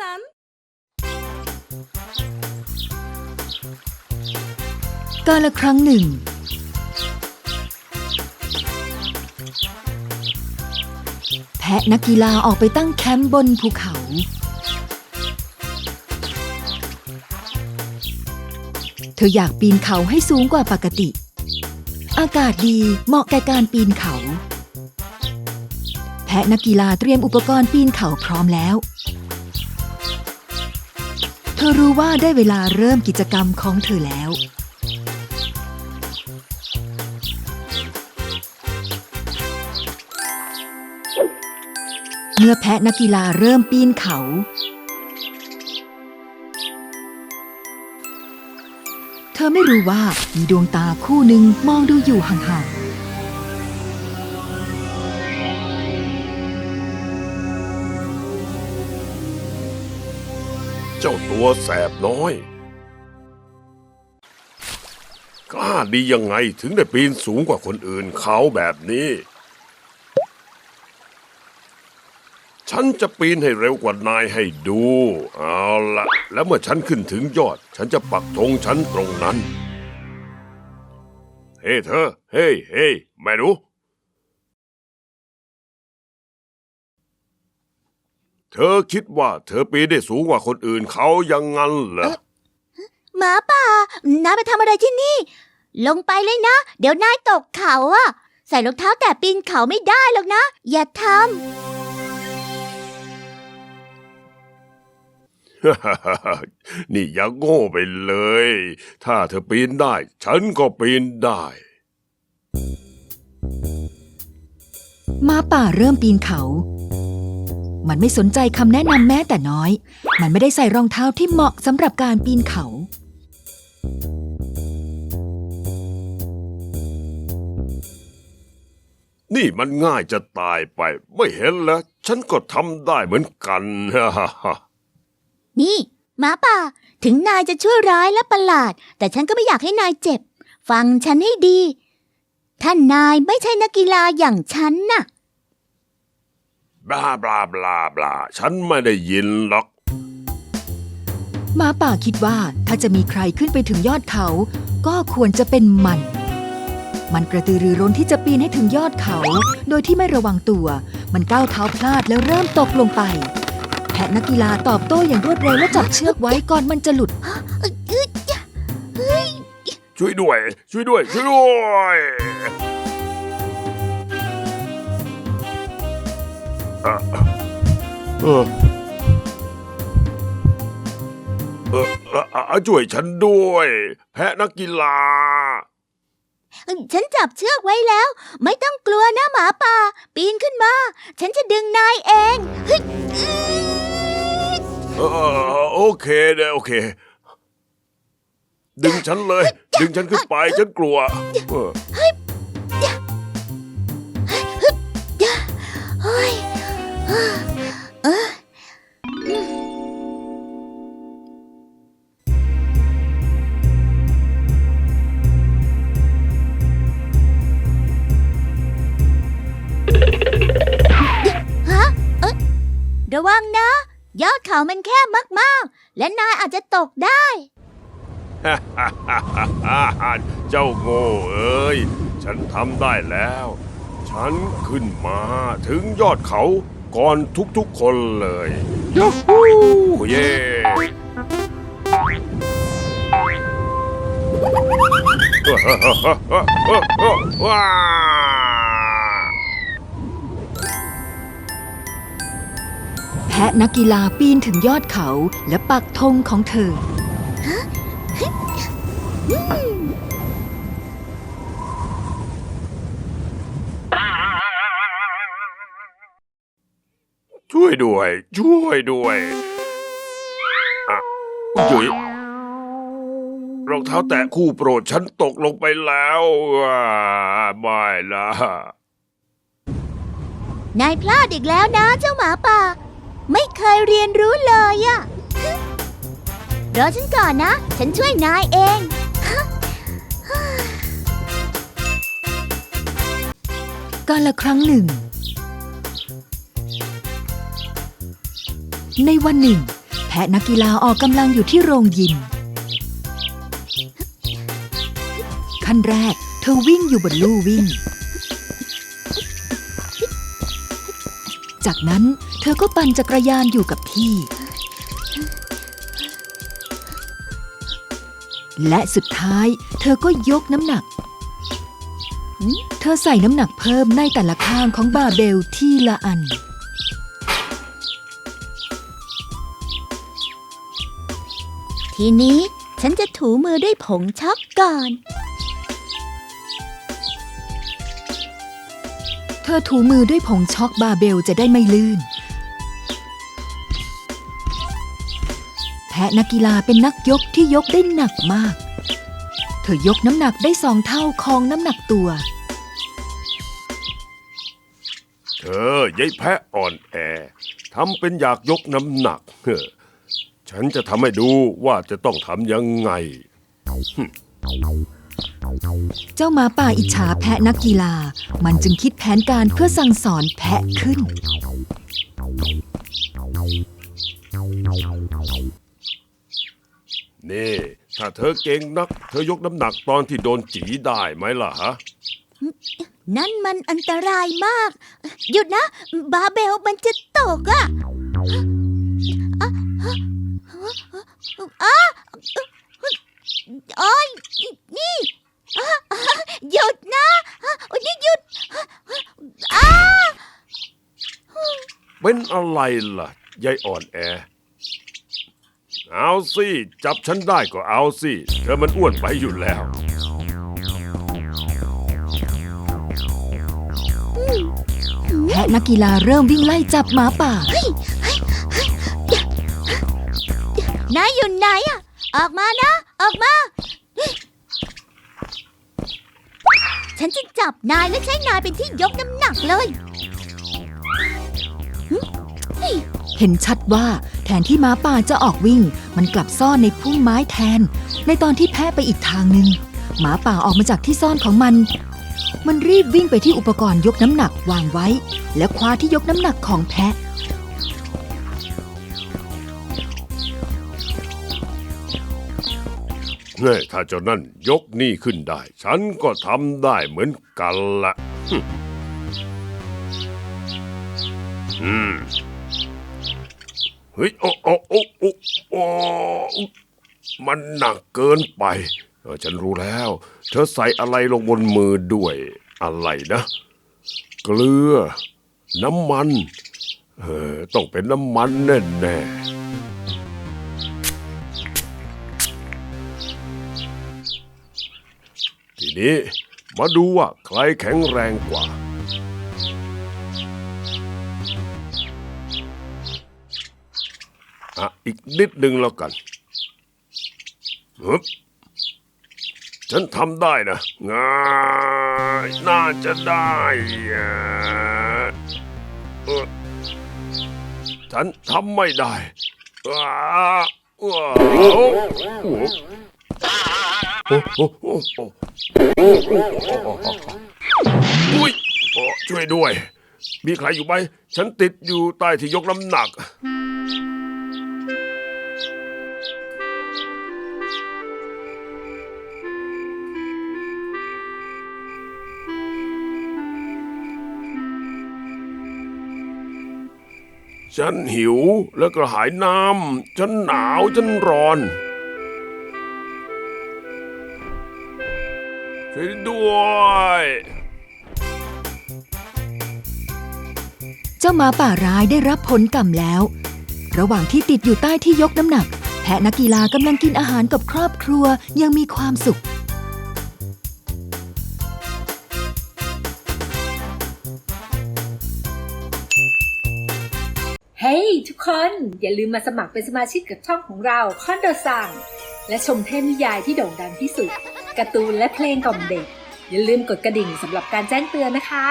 さんกาละครั้งหนึ่ง แพะนักกีฬาออกไปตั้งแคมป์บนภูเขา เธออยากปีนเขาให้สูงกว่าปกติ อากาศดีเหมาะแก่การปีนเขา แพะนักกีฬาเตรียมอุปกรณ์ปีนเขาพร้อมแล้ว อรู้ว่าได้เวลาเริ่มกิจกรรมของเธอแล้ว เมื่อแพะนักกีฬาเริ่มปีนเขา เธอไม่รู้ว่ามีดวงตาคู่หนึ่งมองดูอยู่ห่าง เจ้าตัวแสบน้อย กล้าดียังไงถึงได้ปีนสูงกว่าคนอื่นเขาแบบนี้ ฉันจะปีนให้เร็วกว่านายให้ดู เอาละแล้วเมื่อฉันขึ้นถึงยอด ฉันจะปักธงฉันตรงนั้น เฮ้เธอ เฮ้เฮ้แม่หนู ธอคิดว่าเธอปีนได้สูงกว่าคนอื่นเขายังงั้นเหรอหมาป่านายไปทำอะไรที่นี่ ลงไปเลยนะ เดี๋ยวนายตกเขาอะใส่รองเท้าแต่ปีนเขาไม่ได้หรอกนะ อย่าทนี่อยังโง่ไปเลย ถ้าเธอปีนได้ ฉันก็ปีนได้ๆหมาป่าเริ่มปีนเขา มันไม่สนใจคำแนะนำแม้แต่น้อย มันไม่ได้ใส่รองเท้าที่เหมาะสำหรับการปีนเขา นี่มันง่ายจะตายไป ไม่เห็นแล้ว ฉันก็ทำได้เหมือนกันำนี่หมาป่า ถึงนายจะชั่วร้ายและประหลาด แต่ฉันก็ไม่อยากให้นายเจ็บ ฟังฉันให้ดีท่านนายไม่ใช่นักกีฬาอย่างฉันน่ะ บลาบลาบลาบลาฉันไม่ได้ยินหรอกหมาป่าคิดว่าถ้าจะมีใครขึ้นไปถึงยอดเขา ก็ควรจะเป็นมัน มันกระตือรือร้นที่จะปีนให้ถึงยอดเขา โดยที่ไม่ระวังตัว มันก้าวเท้าพลาดแล้วเริ่มตกลงไป แพะนักกีฬาตอบโต้อย่างรวดเร็วและจับเชือกไว้ก่อนมันจะหลุด ช่วยด้วย ช่วยด้วย ช่วยด้วย เออเออเอ่ออะช่วยฉันด้วย แพะนักกีฬา ฉันจับเชือกไว้แล้ว ไม่ต้องกลัวนะหมาป่า ปีนขึ้นมา ฉันจะดึงนายเองเฮ้ยอื้อเออโอเคเด้อโอเค ดึงฉันเลย ดึงฉันขึ้นไปฉันกลัวเออ ระวังนะ ยอดเขามันแคบมากๆ และนายอาจจะตกได้ เจ้าโง่เอ้ย ฉันทำได้แล้ว ฉันขึ้นมาถึงยอดเขาก่อนทุกๆคนเลยยูฮูเย่ว้าะนักกีฬาปีนถึงยอดเขาและปักธงของเธอ ช่วยด้วย ช่วยด้วยอะจุ๋ยรองเท้าแตะคู่โปรดฉันตกลงไปแล้วอ่าไม่ละ นายพลาดอีกแล้วนะเจ้าหมาป่า ไม่เคยเรียนรู้เลยอะรอฉันก่อนนะ ฉันช่วยนายเอง กาละครั้งหนึ่ง ในวันหนึ่ง แพะนักกีฬาออกกำลังอยู่ที่โรงยิม ขั้นแรก เธอวิ่งอยู่บนลู่วิ่ง จากนั้นเธอก็ปั่นจักรยานอยู่กับที่ และสุดท้าย เธอก็ยกน้ำหนัก เธอใส่น้ำหนักเพิ่มในแต่ละข้างของบาเบลที่ละอัน ทีนี้ฉันจะถูมือด้วยผงช็อกก่อน ธอถูมือด้วยผงช็อกบาเบลจะได้ไม่ลื่น แพะนักกีฬาเป็นนักยกที่ยกได้หนักมาก เธอยกน้ำหนักได้สองเท่าของน้ำหนักตัว เธอยายแพะอ่อนแอทำเป็นอยากยกน้ำหนักเฮ้อฉันจะทำให้ดูว่าจะต้องทำยังไง เจ้าหมาป่าอิจฉาแพะนักกีฬา มันจึงคิดแผนการเพื่อสั่งสอนแพะขึ้น นี่ ถ้าเธอเก่งนัก เธอยกน้ำหนักตอนที่โดนจีได้ไหมล่ะฮะ นั่นมันอันตรายมาก หยุดนะ บาร์เบลมันจะตกอะอะอะโอ้ยนี่อะ หยุดนะโอ้ยหยุดอะเป็นอะไรล่ะยายอ่อนแอ เอาสิ จับฉันได้ก็เอาสิ เธอมันอ้วนไปอยู่แล้วแพะนักกีฬาเริ่มวิ่งไล่จับหมาป่า นายอยู่ไหนอะออกมานะ ออกมา ฉันจะจับนายและใช้นายเป็นที่ยกน้ำหนักเลยเห็นชัดว่าแทนที่หม้าป่าจะออกวิ่ง มันกลับซ่อนในพุ่มไม้แทน ในตอนที่แพะไปอีกทางหนึ่งหมาป่าออกมาจากที่ซ่อนของมัน มันรีบวิ่งไปที่อุปกรณ์ยกน้ำหนักวางไว้ และคว้าที่ยกน้ำหนักของแพะ เน่ถ้าเจ้านั่นยกนี่ขึ้นได้ ฉันก็ทำได้เหมือนกันละหึอืมเฮ้ยโอ้โอ้โอ้โอ้โอ้มันหนักเกินไปเออฉันรู้แล้ว เธอใส่อะไรลงบนมือด้วยอะไรนะ เกลือ น้ำมัน เออต้องเป็นน้ำมันแน่แน่ ทีนี้มาดูว่าใครแข็งแรงกว่า อะ อีกนิดหนึ่งแล้วกันฮึบฉันทำได้นะง่ายน่าจะได้ฉันทำไม่ได้อ้าว้าว อุ้ยช่วยด้วย มีใครอยู่ไหม ฉันติดอยู่ใต้ที่ยกน้ำหนัก ฉันหิวแล้วก็หายน้ำ ฉันหนาว ฉันร้อน ช่วยด้วยเจ้าหมาป่าร้ายได้รับผลกรรมแล้ว ระหว่างที่ติดอยู่ใต้ที่ยกน้ำหนัก แพะนักกีฬากำลังกินอาหารกับครอบครัวอยังมีความสุข เฮ้ยทุกคน อย่าลืมมาสมัครเป็นสมาชิกกับช่องของเราคอนโดซังและชมเทพนิยายที่โด่งดังที่สุด การ์ตูนและเพลงกล่อมเด็ก อย่าลืมกดกระดิ่งสำหรับการแจ้งเตือนนะคะ